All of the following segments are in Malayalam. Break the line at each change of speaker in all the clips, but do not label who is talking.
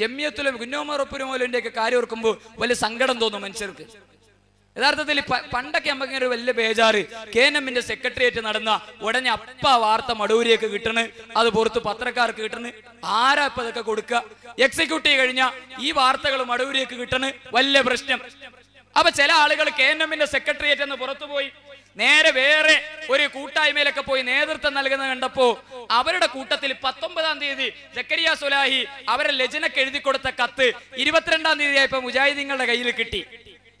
ജമ്യത്തിലും കുന്നോമറപ്പുരമോലിന്റെ ഒക്കെ കാര്യം ഓർക്കുമ്പോൾ വലിയ സങ്കടം തോന്നും മനുഷ്യർക്ക്. യഥാർത്ഥത്തിൽ പണ്ടൊക്കെ നമുക്ക് ഇങ്ങനെ ഒരു വലിയ ബേജാറ്. കെ എൻ എമ്മിന്റെ സെക്രട്ടേറിയറ്റ് നടന്ന ഉടനെ അപ്പ വാർത്ത മടൂരിയൊക്കെ കിട്ടണ് അത് പുറത്ത് പത്രക്കാർക്ക് കിട്ടണ്. ആരാ ഇപ്പൊ ഇതൊക്കെ കൊടുക്കുക എക്സിക്യൂട്ടീവ് കഴിഞ്ഞ ഈ വാർത്തകൾ മടൂരിയൊക്കെ കിട്ടണ് വലിയ പ്രശ്നം. അപ്പൊ ചില ആളുകൾ കെ എൻ എമ്മിന്റെ സെക്രട്ടേറിയറ്റ് എന്ന് പുറത്തു പോയി നേരെ വേറെ ഒരു കൂട്ടായ്മയിലൊക്കെ പോയി നേതൃത്വം നൽകുന്നത് കണ്ടപ്പോ അവരുടെ കൂട്ടത്തിൽ പത്തൊമ്പതാം തീയതി ജക്കരിയ സുലാഹി അവരെ ലജനക്ക് എഴുതി കൊടുത്ത കത്ത് ഇരുപത്തിരണ്ടാം തീയതി ആയപ്പോ മുജാഹിദീങ്ങളുടെ കയ്യിൽ കിട്ടി.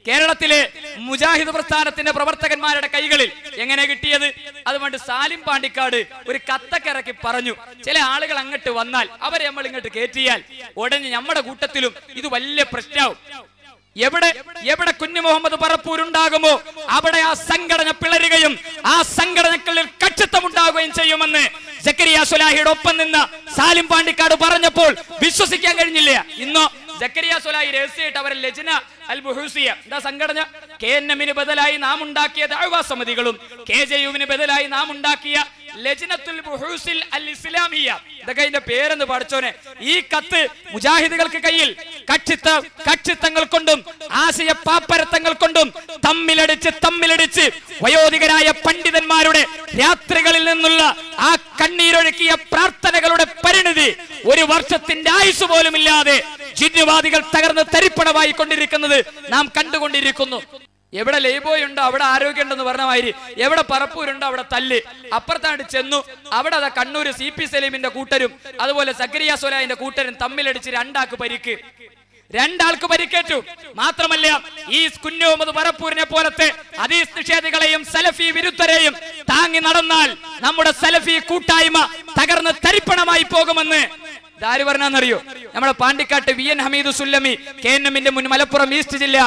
കേരളത്തിലെ മുജാഹിദ് പ്രസ്ഥാനത്തിന്റെ പ്രവർത്തകന്മാരുടെ കൈകളിൽ എങ്ങനെ കിട്ടിയത്? അതുകൊണ്ട് സാലിം പാണ്ടിക്കാട് ഒരു കത്തൊക്കെ ഇറക്കി പറഞ്ഞു. ചില ആളുകൾ അങ്ങോട്ട് വന്നാൽ അവരെ നമ്മൾ ഇങ്ങോട്ട് കയറ്റിയാൽ ഉടനെ നമ്മുടെ കൂട്ടത്തിലും ഇത് വലിയ പ്രശ്നമാവും എവിടെ എവിടെ കുഞ്ഞു മുഹമ്മദ് പറപ്പൂരുണ്ടാകുമോ? അവിടെ ആ സംഘടന പിളരുകയും ആ സംഘടനകളിൽ കക്ഷിത്വമുണ്ടാകുകയും ചെയ്യുമെന്ന് ജക്കരിയ സുലാഹിയുടെ ഒപ്പം നിന്ന് സാലിം പാണ്ടിക്കാട് പറഞ്ഞപ്പോൾ വിശ്വസിക്കാൻ കഴിഞ്ഞില്ല? ഇന്നോ ജക്കരിയ സുലാഹി രഹസ്യമായിട്ട് അവരെ ലജ്ന അൽ ബുഹൂസിയ എന്താ സംഘടന? കെ എൻ എമ്മിന് ബദലായി നാം ഉണ്ടാക്കിയ ദാഴ്വാ സമിതികളും കെ ജെ യുവിന് ബദലായി നാം ഉണ്ടാക്കിയ ലജ്നത്തുൽ ബുഹൂസിൽ അൽ ഇസ്ലാമിയ ഇതൊക്കെ അതിന്റെ പേരെന്ന് പഠിച്ചോനെ. ഈ കത്ത് മുജാഹിദുകൾക്ക് കയ്യിൽ കക്ഷിത്ത കക്ഷിത്തങ്ങൾ കൊണ്ടും ആശയ പാപ്പരത്തങ്ങൾ കൊണ്ടും തമ്മിലടിച്ച് തമ്മിലടിച്ച് വയോധികരായ പണ്ഡിതന്മാരുടെ രാത്രികളിൽ നിന്നുള്ള ആ കണ്ണീരൊഴുക്കിയ പ്രാർത്ഥനകളുടെ പരിണിതി ഒരു വർഷത്തിന്റെ ആയുസ് പോലും ഇല്ലാതെ ജിന്നുവാദികൾ തകർന്ന് തരിപ്പണമായി കൊണ്ടിരിക്കുന്നത് നാം കണ്ടുകൊണ്ടിരിക്കുന്നു. എവിടെ ലേബോയ് ഉണ്ടോ അവിടെ ആരോഗ്യമുണ്ടെന്ന് പറഞ്ഞ മാതിരി. എവിടെ പറപ്പൂരുണ്ടോ അവിടെ തല്ല്. അപ്പുറത്താണ്ട് ചെന്നു. അവിടെ അതാ കണ്ണൂര് സി പി സലീമിന്റെ കൂട്ടരും അതുപോലെ സക്കരിയ സൊലാഹിന്റെ കൂട്ടരും തമ്മിലടിച്ച് രണ്ടാക്ക് പരിക്ക്. രണ്ടാൾക്ക് പരിക്കേറ്റു. മാത്രമല്ല ഈ കുഞ്ഞുമുഹമ്മദ് പറപ്പൂരിനെ പോലത്തെ അതീസ് നിഷേധികളെയും സലഫി വിരുദ്ധരെയും താങ്ങി നടന്നാൽ നമ്മുടെ സലഫി കൂട്ടായ്മ തകർന്ന് തരിപ്പണമായി പോകുമെന്ന് പറഞ്ഞാന്നറിയോ? നമ്മുടെ പാണ്ടിക്കാട്ട് V N Hameed Sullami K N എമ്മിന്റെ മുൻ മലപ്പുറം ഈസ്റ്റ് ജില്ല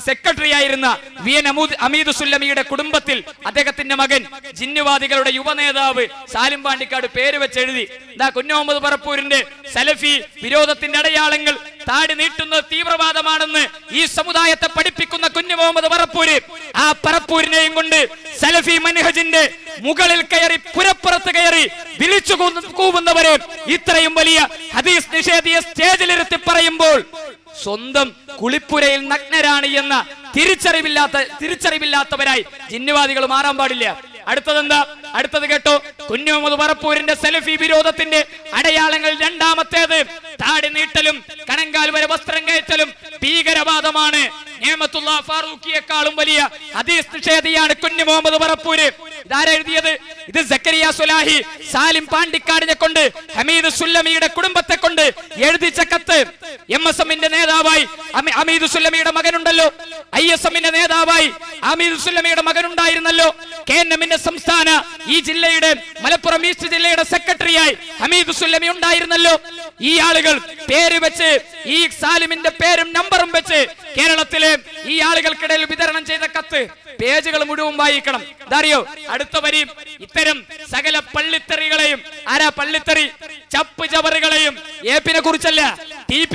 സെക്രട്ടറി ആയിരുന്ന വി എൻ അമൂദ് അമീദ് സുല്ലമിയുടെ കുടുംബത്തിൽ അദ്ദേഹത്തിന്റെ മകൻ ജിന്നുവാദികളുടെ യുവനേതാവ് സാലിം പാണ്ടിക്കാട് പേര് വെച്ച് എഴുതി കുഞ്ഞു മുഹമ്മദ് പറപ്പൂരിന്റെ സലഫി വിരോധത്തിന്റെ അടയാളങ്ങൾ താടി നീട്ടുന്നത് തീവ്രവാദമാണെന്ന് ഈ സമുദായത്തെ പഠിപ്പിക്കുന്ന കുഞ്ഞു മുഹമ്മദ് പറപ്പൂര്. ആ പറപ്പൂരിനെയും കൊണ്ട് സലഫി മനഹജിന്റെ മുകളിൽ കയറി പുരപ്പുറത്ത് കയറി വിളിച്ചു കൂവുന്നവരെ ഇത്രയും വലിയ ഹദീസ് നിഷേധിയെ സ്റ്റേജിലിരുത്തി പറയുമ്പോൾ സ്വന്തം കുളിപ്പുരയിൽ നഗ്നരാണ് എന്ന തിരിച്ചറിവില്ലാത്ത തിരിച്ചറിവില്ലാത്തവരായി ജിന്നുവാദികൾ മാറാൻ പാടില്ല. അടുത്തതെന്താ? അടുത്തത് കേട്ടോ. കുഞ്ഞുമുഹമ്മദ് പറപ്പൂരിന്റെ സെൽഫി വിരോധത്തിന്റെ അടയാളങ്ങൾ രണ്ടാമത്തേത്. താടി നീട്ടലും കണങ്കാൽ വരെ വസ്ത്രം കയറ്റലും ഭീകരവാദമാണ്. നിയമത്തുള്ള ഫാറൂഖിയെക്കാളും വലിയ ഹദീസ് നിഷേധിയാണ് കുഞ്ഞു മുഹമ്മദ് പറപ്പൂര് ഇതാരെഴുതിയത് ഇത് സക്കരിയ സുലാഹി സാലിം പാണ്ടിക്കാടിനെ കൊണ്ട് ഹമീദ് സുല്ലമിയുടെ കുടുംബത്തെ കൊണ്ട് എഴുതിച്ച കത്ത്. എം എസ് എമ്മിന്റെ നേതാവായി അമീദുസുല്ലമിയുടെ മകനുണ്ടല്ലോ. ഐ എസ് എമ്മിന്റെ നേതാവായി അമീദുസുല്ലമിയുടെ മകനുണ്ടായിരുന്നല്ലോ. കെ എൻ എമ്മിന്റെ സംസ്ഥാന ഈ ജില്ലയുടെ മലപ്പുറം ഈസ്റ്റ് ജില്ലയുടെ സെക്രട്ടറിയായി ഹമീദ് സുല്ലമി ഉണ്ടായിരുന്നല്ലോ. ഈ ആളുകൾ പേര് വെച്ച് ഈ സാലിമിന്റെ പേരും നമ്പറും വെച്ച് കേരളത്തിലെ ഈ ആളുകൾക്കിടയിൽ വിതരണം ചെയ്ത കത്ത് പേജുകൾ മുഴുവൻ വായിക്കണം. ഇതറിയോ? അടുത്ത വരി ഇത്തരം സകല പള്ളിത്തെറികളെയും ആരാ പള്ളിത്തെറി? ചപ്പ് ചവറുകളെയും ഏപ്പിനെ കുറിച്ചല്ല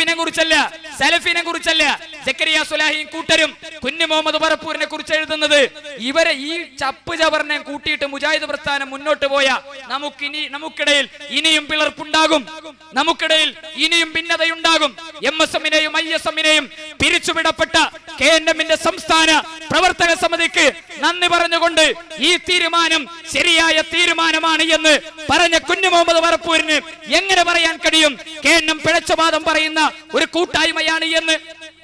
ടീപ്പിനെ കുറിച്ചല്ല സലഫിനെ കുറിച്ചല്ല ജക്കരിയ സുലാഹിയും കൂട്ടരും കുഞ്ഞു മുഹമ്മദ് പറപ്പൂരിനെ കുറിച്ച് എഴുതുന്നത്. ഇവരെ ഈ ചപ്പ് ചവറിനെ കൂട്ടിയിട്ട് മുജാഹിദ് പ്രസ്ഥാനം മുന്നോട്ട് പോയ നമുക്കിനി നമുക്കിടയിൽ ഇനിയും പിളർപ്പുണ്ടാകും. നമുക്കിടയിൽ ഇനിയും ഭിന്നതയുണ്ടാകും. എം എസ് എമ്മിനെയും ഐ എസ് എമ്മിനെയും പിരിച്ചുവിടപ്പെട്ട കെ എൻ എമ്മിന്റെ സംസ്ഥാന പ്രവർത്തക സമിതിക്ക് നന്ദി പറഞ്ഞുകൊണ്ട് ഈ തീരുമാനം ശരിയായ തീരുമാനമാണ് എന്ന് പറഞ്ഞ കുഞ്ഞു മുഹമ്മദ് വറപ്പൂരിന് എങ്ങനെ പറയാൻ കഴിയും? കെ എൻ എം പറയുന്ന ഒരു കൂട്ടായ്മയാണ് എന്ന്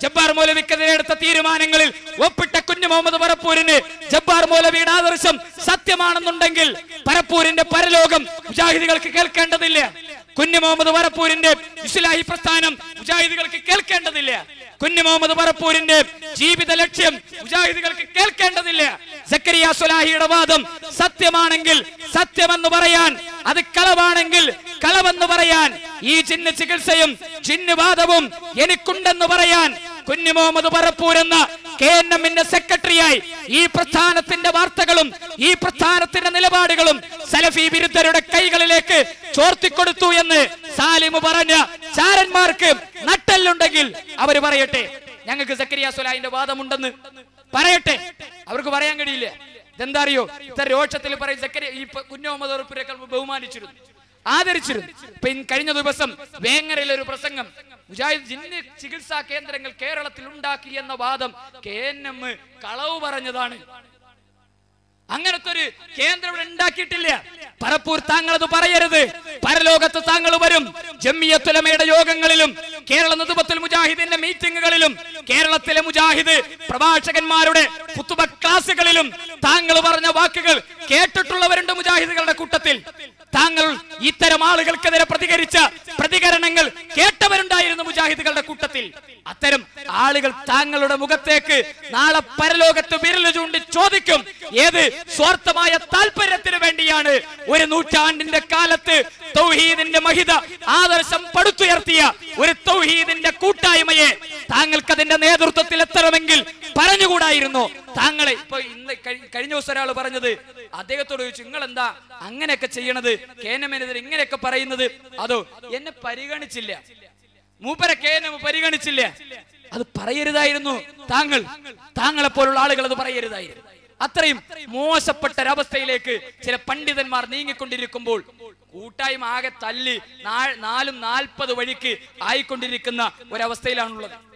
ജബ്ബാർ മൗലവിക്കെതിരെ എടുത്ത തീരുമാനങ്ങളിൽ ഒപ്പിട്ട കുഞ്ഞു മുഹമ്മദ് പറപ്പൂരിന് ജബ്ബാർ മൗലവിയുടെ ആദർശം സത്യമാണെന്നുണ്ടെങ്കിൽ പരപ്പൂരിന്റെ പരലോകം മുജാഹിദികൾക്ക് കേൾക്കേണ്ടതില്ല. കുഞ്ഞു മുഹമ്മദ് പറപ്പൂരിന്റെ ഇസ്ലാഹി പ്രസ്ഥാനം മുജാഹിദികൾക്ക് കേൾക്കേണ്ടതില്ല. കുഞ്ഞു മുഹമ്മദ് പറപ്പൂരിന്റെ ജീവിത ലക്ഷ്യം മുജാഹിദികൾക്ക് കേൾക്കേണ്ടതില്ല. സക്കരിയ സുലാഹിയുടെ വാദം സത്യമാണെങ്കിൽ സത്യമെന്ന് പറയാൻ അത് കളവാണെങ്കിൽ കളവെന്ന് പറയാൻ ഈ ചിന്ന ചികിത്സയും ചിന്നുവാദവും എനിക്കുണ്ടെന്ന് പറയാൻ കുഞ്ഞു മുഹമ്മദ് പറപ്പൂർ എന്ന കെ എൻ എമ്മിന്റെ സെക്രട്ടറിയായി ഈ പ്രസ്ഥാനത്തിന്റെ വാർത്തകളും ഈ പ്രസ്ഥാനത്തിന്റെ നിലപാടുകളും സലഫി വിരുദ്ധരുടെ കൈകളിലേക്ക് ചോർത്തിക്കൊടുത്തു എന്ന് സാലിമ് പറഞ്ഞ ചാരന്മാർക്ക് നട്ടല്ലുണ്ടെങ്കിൽ അവർ പറയട്ടെ. ഞങ്ങൾക്ക് സക്കരിയ സുലാഹിന്റെ വാദമുണ്ടെന്ന്. പറയട്ടെ. അവർക്ക് പറയാൻ കഴിയില്ല. ഇതെന്താ അറിയോ ഇത്ര രോഷത്തിൽ പറയും സക്കരിയ ഈ കുഞ്ഞു മുഹമ്മദ് ഉറപ്പിനേക്കാൾ ബഹുമാനിച്ചിരുന്നു. ആദരിച്ചിരുന്നു. ഇപ്പൊ കഴിഞ്ഞ ദിവസം വേങ്ങരയിലെ ഒരു പ്രസംഗം. മുജാഹിദ് ജിന്ന് ചികിത്സാ കേന്ദ്രങ്ങൾ കേരളത്തിൽ ഉണ്ടാക്കി എന്ന വാദം കെ എൻ എം കളവ് പറഞ്ഞതാണ്. അങ്ങനത്തെ ഒരു കേന്ദ്രം ഇവിടെ ഉണ്ടാക്കിയിട്ടില്ല. പരപ്പൂർ താങ്കൾ അത് പറയരുത്. പരലോകത്ത് താങ്കൾ വരും. ജമ്മിയത്തുലമയുടെ യോഗങ്ങളിലും കേരള നേതൃത്വത്തിൽ മുജാഹിദിന്റെ മീറ്റിംഗുകളിലും കേരളത്തിലെ മുജാഹിദ് പ്രഭാഷകന്മാരുടെ കുത്തുബ ക്ലാസുകളിലും താങ്കൾ പറഞ്ഞ വാക്കുകൾ കേട്ടിട്ടുള്ളവരുണ്ട് മുജാഹിദുകളുടെ കൂട്ടത്തിൽ. താങ്കൾ ഇത്തരം ആളുകൾക്കെതിരെ പ്രതികരിച്ച പ്രതികരണങ്ങൾ കേട്ടവരുണ്ടായിരുന്നു മുജാഹിദുകളുടെ കൂട്ടത്തിൽ. അത്തരം ആളുകൾ താങ്കളുടെ മുഖത്തേക്ക് നാളെ പരലോകത്ത് വിരൽ ചൂണ്ടി ചോദിക്കും ഏത് സ്വാർത്ഥമായ താല്പര്യത്തിന് വേണ്ടിയാണ് ഒരു നൂറ്റാണ്ടിന്റെ കാലത്ത് തൗഹീദിന്റെ മഹിത ആദർശം പടുത്തുയർത്തിയ ഒരു തൗഹീദിന്റെ കൂട്ടായ്മയെ താങ്കൾക്ക് അതിന്റെ നേതൃത്വത്തിൽ എത്തണമെങ്കിൽ പറഞ്ഞുകൂടായിരുന്നു. താങ്കളെ ഇപ്പൊ ഇന്ന് കഴി- കഴിഞ്ഞ ദിവസം ഒരാൾ പറഞ്ഞത് അദ്ദേഹത്തോട് ചോദിച്ചു നിങ്ങൾ എന്താ അങ്ങനെയൊക്കെ ചെയ്യണത്? കേനമേനെതിരെ ഇങ്ങനെയൊക്കെ പറയുന്നത്? അതോ എന്നെ പരിഗണിച്ചില്ല. മൂപ്പരെ കേനം പരിഗണിച്ചില്ല. അത് പറയരുതായിരുന്നു. താങ്കൾ താങ്കളെ പോലുള്ള ആളുകൾ അത് പറയരുതായിരുന്നു. അത്രയും മോശപ്പെട്ട ഒരവസ്ഥയിലേക്ക് ചില പണ്ഡിതന്മാർ നീങ്ങിക്കൊണ്ടിരിക്കുമ്പോൾ കൂട്ടായ്മ ആകെ തല്ലി നാലും നാൽപ്പത് വഴിക്ക് ആയിക്കൊണ്ടിരിക്കുന്ന ഒരവസ്ഥയിലാണുള്ളത്.